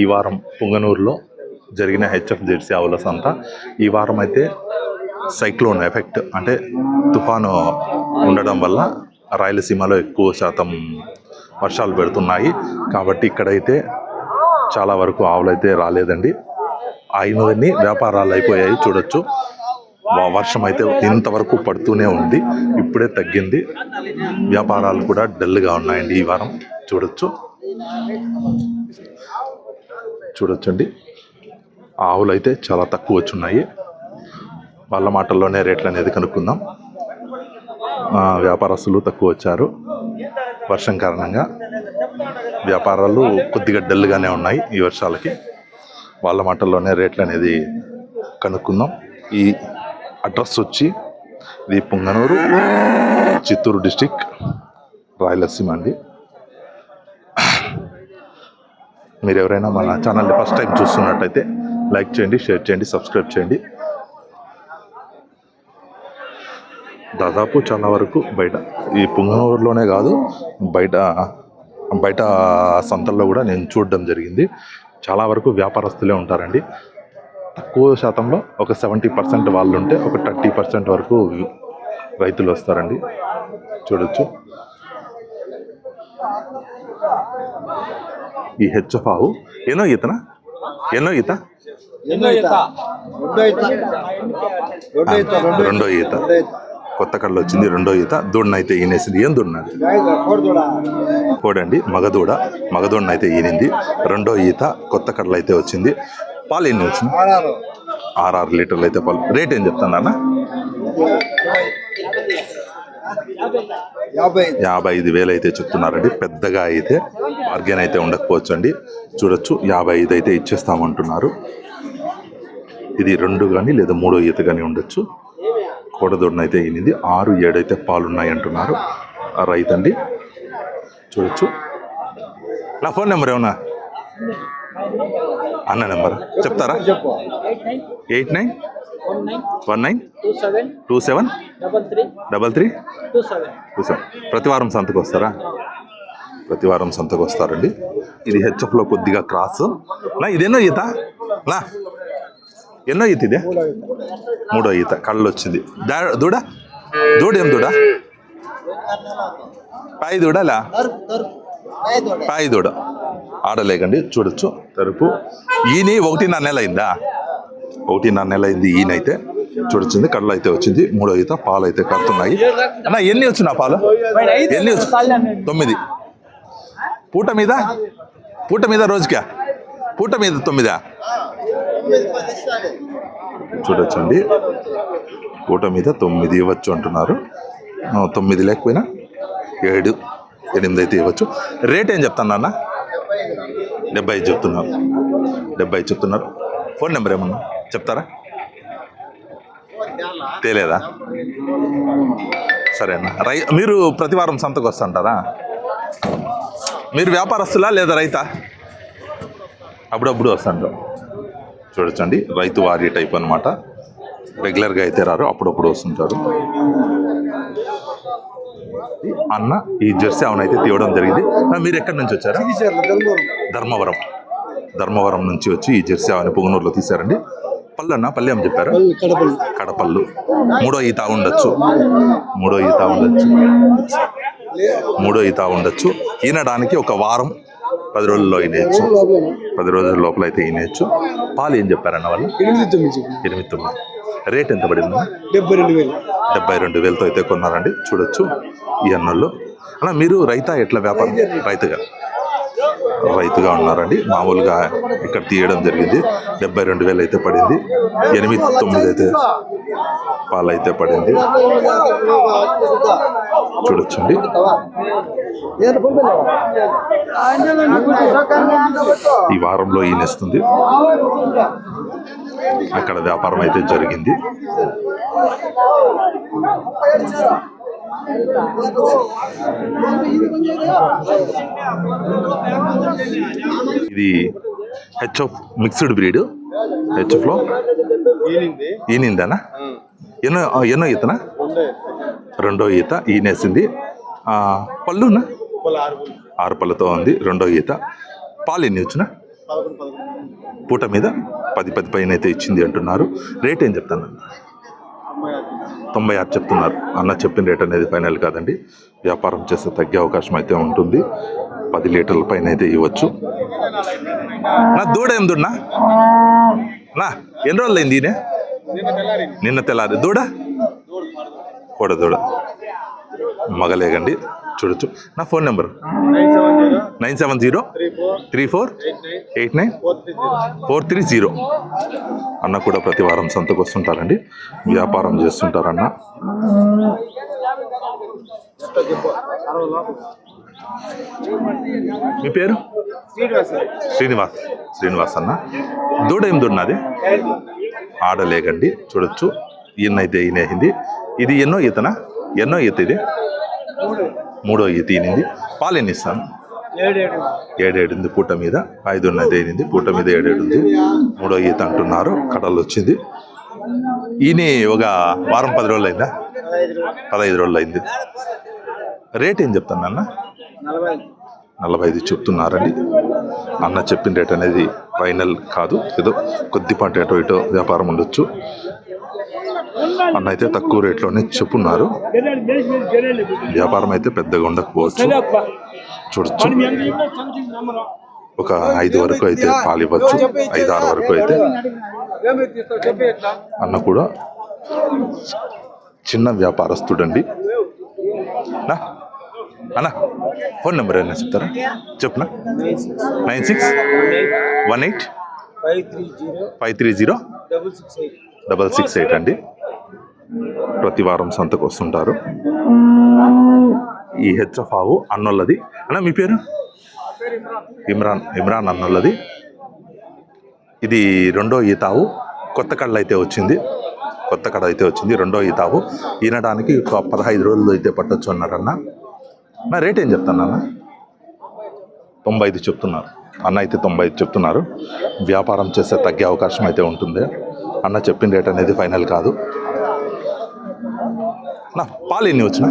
ఈ వారం పుంగనూరులో జరిగిన హెచ్ఎఫ్ జెర్సీ ఆవుల సంత. ఈ వారం అయితే సైక్లోన్ ఎఫెక్ట్ అంటే తుఫాను ఉండడం వల్ల రాయలసీమలో ఎక్కువ శాతం వర్షాలు పెడుతున్నాయి. కాబట్టి ఇక్కడైతే చాలా వరకు ఆవులైతే రాలేదండి. అయినవన్నీ వ్యాపారాలు అయిపోయాయి చూడొచ్చు. వర్షం అయితే ఇంతవరకు పడుతూనే ఉంది. ఇప్పుడే తగ్గింది. వ్యాపారాలు కూడా డల్గా ఉన్నాయండి ఈ వారం. చూడొచ్చు. చూడొచ్చండి. ఆవులు అయితే చాలా తక్కువ వచ్చున్నాయి. వాళ్ళ మాటల్లోనే రేట్లు అనేది కనుక్కుందాం వ్యాపారస్తులు తక్కువ వచ్చారు. వర్షం కారణంగా వ్యాపారాలు కొద్దిగా డల్గానే ఉన్నాయి ఈ వర్షాలకి. వాళ్ళ మాటల్లోనే రేట్లు అనేది కనుక్కుందాం. ఈ అడ్రస్ వచ్చి ఇది పుంగనూరు చిత్తూరు డిస్టిక్ రాయలసీమ అండి. మీరు ఎవరైనా మన ఛానల్ని ఫస్ట్ టైం చూస్తున్నట్టయితే లైక్ చేయండి షేర్ చేయండి సబ్స్క్రైబ్ చేయండి. దాదాపు చాలా వరకు బయట ఈ పుంగనూరులోనే కాదు బయట బయట సంతల్లో కూడా నేను చూడడం జరిగింది. చాలా వరకు వ్యాపారస్తులే ఉంటారండి. తక్కువ శాతంలో ఒక సెవెంటీ పర్సెంట్ వాళ్ళు ఉంటే ఒక థర్టీ పర్సెంట్ వరకు రైతులు వస్తారండి. చూడొచ్చు. ఈ హెచ్ఎఫ్ ఆవు. ఎన్నో ఈతనా ఎన్నో ఈత? రెండో ఈత. రెండో కొత్త కళ్ళు వచ్చింది రెండో ఈత. దూడన అయితే ఈనేసింది. ఏం కోడిదూడ కోడండి. మగదూడ మగదూడన అయితే ఈనింది. రెండో ఈత. కొత్త కడలు అయితే వచ్చింది. పాలు ఎన్ని ఆడారు ఆరు లీటర్లు అయితే పాలు. రేట్ ఏం చెప్తాను అన్న యాభై ఐదు. యాభై ఐదు వేలు అయితే చెప్తున్నారండి. పెద్దగా అయితే బార్గెన్ అయితే ఉండకపోవచ్చు అండి చూడొచ్చు యాభై ఐదు అయితే ఇచ్చేస్తామంటున్నారు. ఇది రెండు కానీ లేదా మూడో ఈత కానీ ఉండొచ్చు. కోడదొడ్న అయితే ఈనింది. ఆరు ఏడైతే పాలున్నాయి పాలు ఉన్నాయి అంటున్నారు రైతండి రైతు అండి చూడొచ్చు. నా ఫోన్ నెంబర్ ఏమన్నా? అన్న నెంబర్? చెప్తారా? Eight nine? One nine two seven double three double three two seven two seven. ప్రతి వారం సంతకు వస్తారా? ప్రతి వారం సంతకు వస్తారండి. ఇది హెచ్ఎఫ్లో కొద్దిగా క్రాస్. నా ఇదేనో ఈత? నా ఎన్నో ఈత ఇదే? మూడో ఈత. కళ్ళు వచ్చింది దూడ? దూడ ఏం దూడ? పాయి దూడలా పాయి దూడ. ఆడలేకండి చూడొచ్చు. తరుపు. ఈయన ఒకటిన్నర నెల అయిందా ఒకటిన్నర నెల అయింది ఈయనైతే చూడొచ్చింది కళ్ళు అయితే వచ్చింది మూడో ఈత పాలు అయితే కడుతున్నాయి. అన్న ఎన్ని వచ్చిన పాలు? ఎన్ని వచ్చి తొమ్మిది. పూట మీద? పూట మీద రోజుకా? పూట మీద తొమ్మిదా? చూడొచ్చండి. పూట మీద తొమ్మిది ఇవ్వచ్చు అంటున్నారు. తొమ్మిది లేకపోయినా ఏడు ఎనిమిది అయితే ఇవ్వచ్చు. రేట్ ఏం చెప్తాను అన్న? డెబ్బై చెప్తున్నారు. డెబ్బై చెప్తున్నారు. ఫోన్ నెంబర్ ఏమన్నా? చెప్తారా? తెలియదా? సరే అన్న. రై మీరు ప్రతి వారం సంతకు వస్తుంటారా? మీరు వ్యాపారస్తులా లేదా రైతా? అప్పుడప్పుడు వస్తుంటారు చూడొచ్చండి. రైతు వారి టైప్ అనమాట రెగ్యులర్గా అయితే రారు అప్పుడప్పుడు వస్తుంటారు. అన్న ఈ జెర్సీ అవునైతే తీయడం జరిగింది. మీరు ఎక్కడి నుంచి వచ్చారా? ధర్మవరం. ధర్మవరం. నుంచి వచ్చి ఈ జెర్సీ ఆవుని పుంగనూరులో తీశారండి. పళ్ళు అన్న పల్లెం చెప్పారు? పల్లి కడపల్లి. కడపళ్ళు మూడో ఈత ఉండొచ్చు. మూడో ఈత ఉండొచ్చు. మూడో ఈత ఉండొచ్చు. ఈనడానికి ఒక వారం పది రోజుల్లో ఈనేయచ్చు. పది రోజుల లోపల అయితే ఈనేయచ్చు. పాలు ఏం చెప్పారన్న వాళ్ళు? ఎనిమిది తొమ్మిది రేట్ ఎంత పడింది? డెబ్బై రెండు వేలు. డెబ్బై రెండు వేలతో అయితే కొన్నారండి. చూడొచ్చు. ఈ అన్నోళ్ళు. అలా మీరు రైతా ఎట్లా వ్యాపారం? రైతుగా? రైతుగా ఉన్నారండి. మామూలుగా ఇక్కడ తీయడం జరిగింది. డెబ్బై రెండు వేలు అయితే పడింది. ఎనిమిది తొమ్మిది అయితే పాలు అయితే పడింది. చూడొచ్చండి. ఈ వారంలో ఈయనేస్తుంది అక్కడ వ్యాపారం అయితే జరిగింది. ఇది హెచ్ఎఫ్ మిక్స్డ్ బ్రీడ్ హెచ్ఎఫ్లో ఈనింది. ఈనిందనా? ఎన్నో ఎన్నో ఈతనా? రెండో ఈత. ఈనేసింది. పళ్ళునా? ఆరు పళ్ళతో ఉంది రెండో ఈత. పాలు ఎన్ని వచ్చినా? పూట మీద పది పది పైన అయితే ఇచ్చింది అంటున్నారు. రేట్ ఏం చెప్తాను? తొంభై ఆరు చెప్తున్నారు. అన్న చెప్పిన రేట్ అనేది ఫైనల్ కాదండి. వ్యాపారం చేస్తే తగ్గే అవకాశం అయితే ఉంటుంది. పది లీటర్ల పైన అయితే ఇవ్వచ్చు. నా దూడ ఏం దూడనా? నా ఎన్ని రోజులు అయింది ఈయన? నిన్న తెల్లారి దూడ? కోడ దూడ మగలేగండి. చూడొచ్చు. నా phone number? Nine seven zero? Three four? Eight nine? Four? Three zero అన్న కూడా ప్రతి వారం సంతకు వస్తుంటారండి వ్యాపారం చేస్తుంటారన్న. మీ పేరు? శ్రీనివాస్ శ్రీనివాస్. అన్న. దూడ ఏం దున్నది ఆడలేగండి. చూడొచ్చు. ఈయనైతే ఈయనేసింది ఇది ఎన్నో ఈతనా? ఎన్నో ఈత ఇది? మూడో ఈత ఈనింది పాలు ఎన్ని ఇస్తాను ఏడేడు పూట మీద. ఐదు ఉన్నది అయినది పూట మీద ఏడేడుంది మూడో ఈత అంటున్నారు. కడలు వచ్చింది. ఈయన ఒక వారం పది రోజులు అయిందా? పదహైదు రోజులు అయింది. రేట్ ఏం చెప్తాను అన్న? నలభై ఐదు చెప్తున్నారండి అన్న చెప్పిన రేట్ అనేది ఫైనల్ కాదు. ఏదో కొద్దిపాటి అటో ఇటో వ్యాపారం ఉండొచ్చు. అన్న అయితే తక్కువ రేట్లోనే చెప్పున్నారు. వ్యాపారం అయితే పెద్దగా ఉండకపోవచ్చు. చూడొచ్చు. ఒక ఐదు వరకు అయితే పాలు ఇవ్వచ్చు. ఐదు ఆరు వరకు అయితే అన్న కూడా చిన్న వ్యాపారస్తుడండి. నా అన్న ఫోన్ నెంబర్ ఏమైనా చెప్తారా? చెప్పునా? Nine six nine six one eight five three zero five three zero double six eight. Double six eight అండి. ప్రతి వారం సంతకు వస్తుంటారు. ఈ హెచ్ఎఫ్ ఆవు అన్నోళ్ళది. అన్న మీ పేరు? ఇమ్రాన్ ఇమ్రాన్ అన్నోళ్ళది. ఇది రెండో ఈతావు. కొత్త కళ్ళు అయితే వచ్చింది. కొత్త కడ అయితే వచ్చింది. రెండో ఈతావు. ఈనడానికి ఒక పదహైదు రోజులు అయితే పట్టొచ్చు అన్నారన్న. నా రేట్ ఏం చెప్తాను అన్న? తొంభై ఐదు చెప్తున్నారు. అన్న అయితే తొంభై ఐదు చెప్తున్నారు. వ్యాపారం చేస్తే తగ్గే అవకాశం అయితే ఉంటుంది. అన్న చెప్పిన రేట్ అనేది ఫైనల్ కాదు. నా పాలు ఎన్ని వచ్చిన?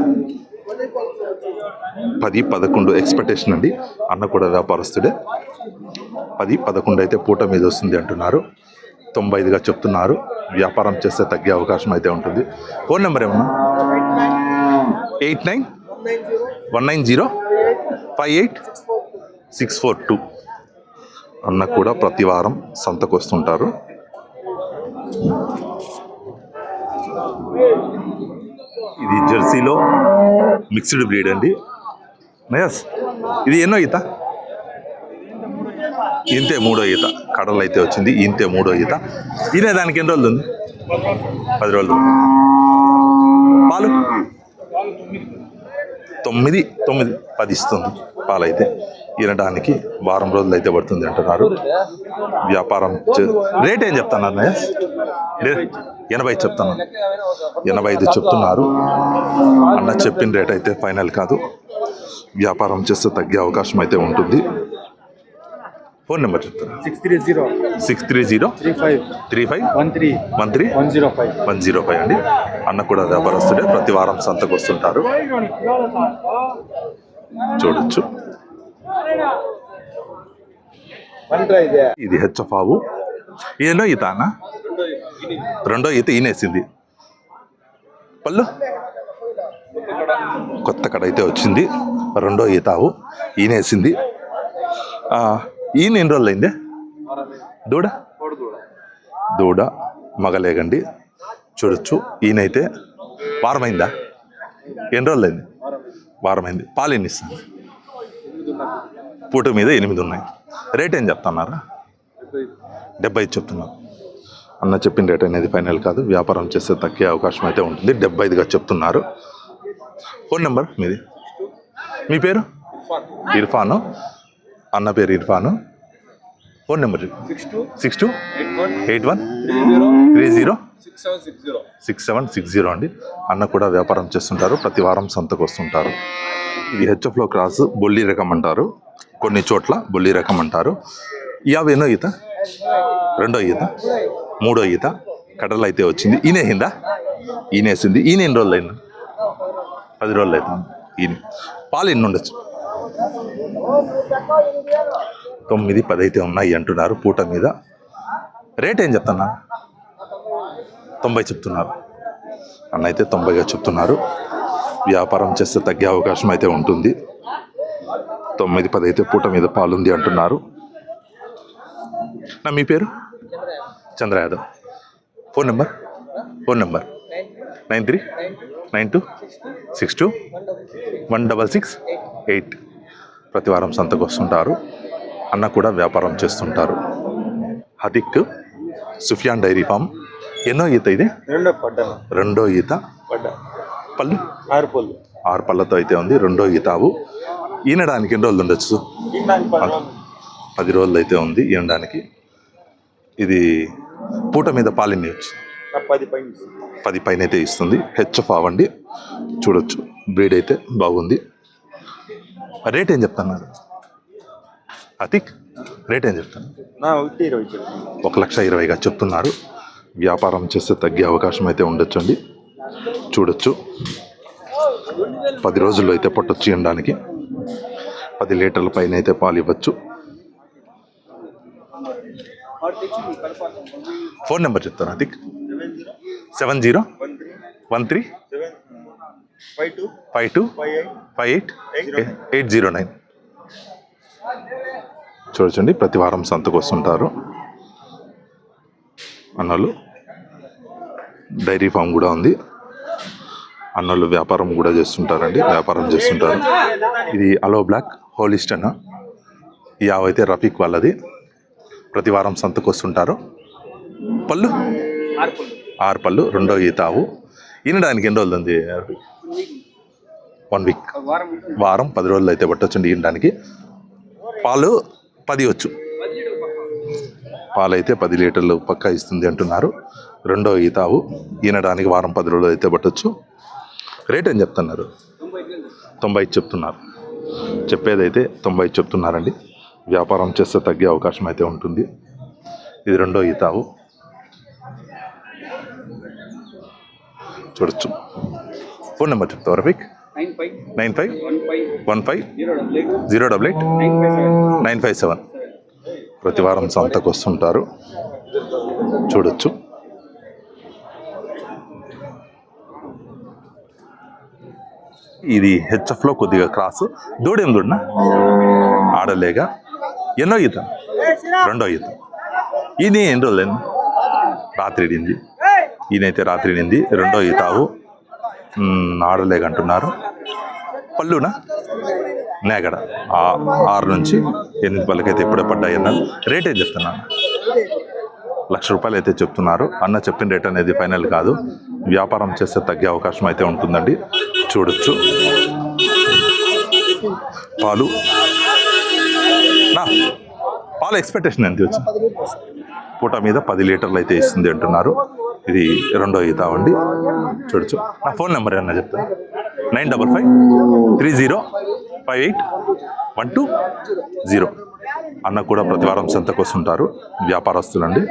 పది పదకొండు ఎక్స్పెక్టేషన్ అండి. అన్న కూడా వ్యాపారస్తుడే. పది పదకొండు అయితే పూట మీద వస్తుంది అంటున్నారు. తొంభై ఐదుగా చెప్తున్నారు. వ్యాపారం చేస్తే తగ్గే అవకాశం అయితే ఉంటుంది. ఫోన్ నెంబర్ ఏమన్నా? Eight nine? One nine zero? Five eight? Six four two. అన్న కూడా ప్రతి వారం సంతకు వస్తుంటారు ఇది జెర్సీలో మిక్స్డ్ బ్రీడ్ అండి. నయస్ ఇది ఎన్నో ఈత? ఇంతే మూడో ఈత. కడలు అయితే వచ్చింది ఇంతే మూడో ఈత. ఇదే దానికి ఎన్ని రోజులు ఉంది? పది రోజులు. పాలు? తొమ్మిది తొమ్మిది పది ఇస్తుంది పాలైతే. వినడానికి వారం రోజులు అయితే పడుతుంది అంటున్నారు. వ్యాపారం రేట్ ఏం చెప్తాను అన్నయ్య ఎనభై చెప్తాను ఎనభై ఐదు చెప్తున్నారు. అన్న చెప్పిన రేట్ అయితే ఫైనల్ కాదు. వ్యాపారం చేస్తే తగ్గే అవకాశం అయితే ఉంటుంది. ఫోన్ నెంబర్ చెప్తాను six three zero. Six three zero. Three five. Three five. One three. One three one zero five. One zero five అండి. అన్న కూడా వ్యాపారస్తుడే. ప్రతి వారం సంతకు వస్తుంటారు. చూడొచ్చు. ఇదే హెచ్ఎఫ్ ఆవు. ఈత అన్న? రెండో ఈత ఈనేసింది. పళ్ళు కొత్త కడ అయితే వచ్చింది. రెండో ఈత ఆవు ఈనేసింది. ఈయన ఎన్ని రోజులు అయిందే? దూడ? దూడ. మగలేగండి. చూడొచ్చు. ఈయనైతే వారమైందా? ఎన్ని రోజులు అయింది? వారమైంది. పాలు ఎన్ని ఇస్తాను పూట మీద ఎనిమిది ఉన్నాయి. రేట్ ఏం చెప్తున్నారా? డెబ్బై చెప్తున్నారు. అన్న చెప్పిన రేట్ అనేది ఫైనల్ కాదు. వ్యాపారం చేస్తే తగ్గే అవకాశం అయితే ఉంటుంది. డెబ్బై ఐదుగా చెప్తున్నారు. ఫోన్ నెంబర్ మీది? మీ పేరు? ఇర్ఫాను. అన్న పేరు Irfan. Phone number six two eight one three zero six seven six zero అండి. అన్న కూడా వ్యాపారం చేస్తుంటారు. ప్రతి వారం సంతకు వస్తుంటారు. ఇది హెచ్ఎఫ్లో క్రాస్ బొల్లి రకం అంటారు. కొన్ని చోట్ల బొల్లి రకం అంటారు. ఎన్నో ఈత? రెండో ఈత? మూడో ఈత కడలు అయితే వచ్చింది. ఈనేసిందా? ఈనేసింది. ఈయన ఎన్ని రోజులు అయింది పది రోజులు అవుతుంది ఈయన పాలు ఎన్ని ఉండొచ్చు? తొమ్మిది పది అయితే ఉన్నాయి అంటున్నారు పూట మీద. రేట్ ఏం చెప్తున్నా? తొంభై చెప్తున్నారు. అన్న అయితే తొంభైగా చెప్తున్నారు. వ్యాపారం చేస్తే తగ్గే అవకాశం అయితే ఉంటుంది. తొమ్మిది పది అయితే పూట మీద పాలుంది అంటున్నారు. నా మీ పేరు? Chandra Yadav phone number? Phone number. Nine three? Nine two? Six two? One double six? Eight. ప్రతి వారం సంతకు వస్తుంటారు అన్న కూడా వ్యాపారం చేస్తుంటారు. Atiq Sufiyan dairy farm. ఎన్నో ఈత ఇది? రెండో పడ్డా. రెండో ఈత. పడ్డా. పళ్ళు? ఆరు పళ్ళు. ఆరు పళ్ళతో అయితే ఉంది. రెండో ఈతావు ఈనడానికి ఎన్ని రోజులు ఉండొచ్చు. పది రోజులు అయితే ఉంది ఈనడానికి. ఇది పూట మీద పాలిని పది పైన అయితే ఇస్తుంది. హెచ్ఎఫ్ అవ్వండి. చూడొచ్చు. బ్రీడ్ అయితే బాగుంది. రేట్ ఏం చెప్తున్నారు? అతిక్ రేట్ ఏం చెప్తాను. ఒక లక్ష ఇరవైగా చెప్తున్నారు. వ్యాపారం చేస్తే తగ్గే అవకాశం అయితే ఉండొచ్చండి. చూడొచ్చు. పది రోజుల్లో అయితే పట్టొచ్చు ఇవ్వడానికి పది లీటర్ల పైన అయితే పాలు ఇవ్వచ్చు. ఫోన్ నెంబర్ చెప్తాను Atiq seven zero one three five two five eight eight zero nine. చూడొచ్చండి ప్రతి వారం సంతకు వస్తుంటారు. అన్నలు డైరీ ఫామ్ కూడా ఉంది. అన్నలు వ్యాపారం కూడా చేస్తుంటారండి వ్యాపారం చేస్తుంటారు. ఇది అలో బ్లాక్ హోలిస్టన్? ఈ ఆవు అయితే రఫీక్ వాళ్ళది. ప్రతి వారం సంతకు వస్తుంటారు. పళ్ళు? ఆరు పళ్ళు రెండో ఈతావు ఈనడానికి ఎన్ని రోజులు ఉంది? One week. వారం పది రోజులు అయితే పట్టొచ్చండి ఈనడానికి. పాలు పది వచ్చు. పాలు అయితే పది లీటర్లు పక్కా ఇస్తుంది అంటున్నారు. రెండో ఈతావు ఈనడానికి వారం పది రోజులు అయితే పట్టొచ్చు. రేట్ ఏం చెప్తున్నారు? తొంభై చెప్తున్నారు. చెప్పేదైతే తొంభై చెప్తున్నారండి. వ్యాపారం చేస్తే తగ్గే అవకాశం అయితే ఉంటుంది. ఇది రెండో ఈతావు. చూడొచ్చు. ఫోన్ నెంబర్ చెప్తావు Rafiq? Nine five. One five. Zero double eight. Nine five seven. ప్రతి వారం సంతకు వస్తుంటారు. చూడొచ్చు. ఇది హెచ్ఎఫ్లో కొద్దిగా క్రాస్. దూడేం దూడనా? ఆడలేగా? ఎన్నో ఈత రెండో ఈత ఇది ఎన్ని రోజులు రాత్రి నింది. ఈయనైతే రాత్రి నింది. రెండో ఈతావు ఆడలేగంటున్నారు పళ్ళున పళ్ళునా నేగడ. ఆ- ఆరు నుంచి ఎనిమిది పళ్ళకైతే ఇప్పుడే పడ్డాయి అన్నారు. రేట్ ఏం చెప్తున్నాను లక్ష రూపాయలు అయితే చెప్తున్నారు. అన్న చెప్పిన రేట్ అనేది ఫైనల్ కాదు. వ్యాపారం చేస్తే తగ్గే అవకాశం అయితే ఉంటుందండి. చూడొచ్చు. పాలు. నా పాలు ఎక్స్పెక్టేషన్ ఎంత వచ్చింది పూట మీద పది లీటర్లు అయితే ఇస్తుంది అంటున్నారు. ఇది రెండో ఈత అండి. చూడొచ్చు. నా ఫోన్ నెంబర్ ఏమన్నా చెప్తాను nine double five three zero five eight one two zero. అన్న కూడా ప్రతి వారం సంతకు వస్తుంటారు. వ్యాపారస్తులండి.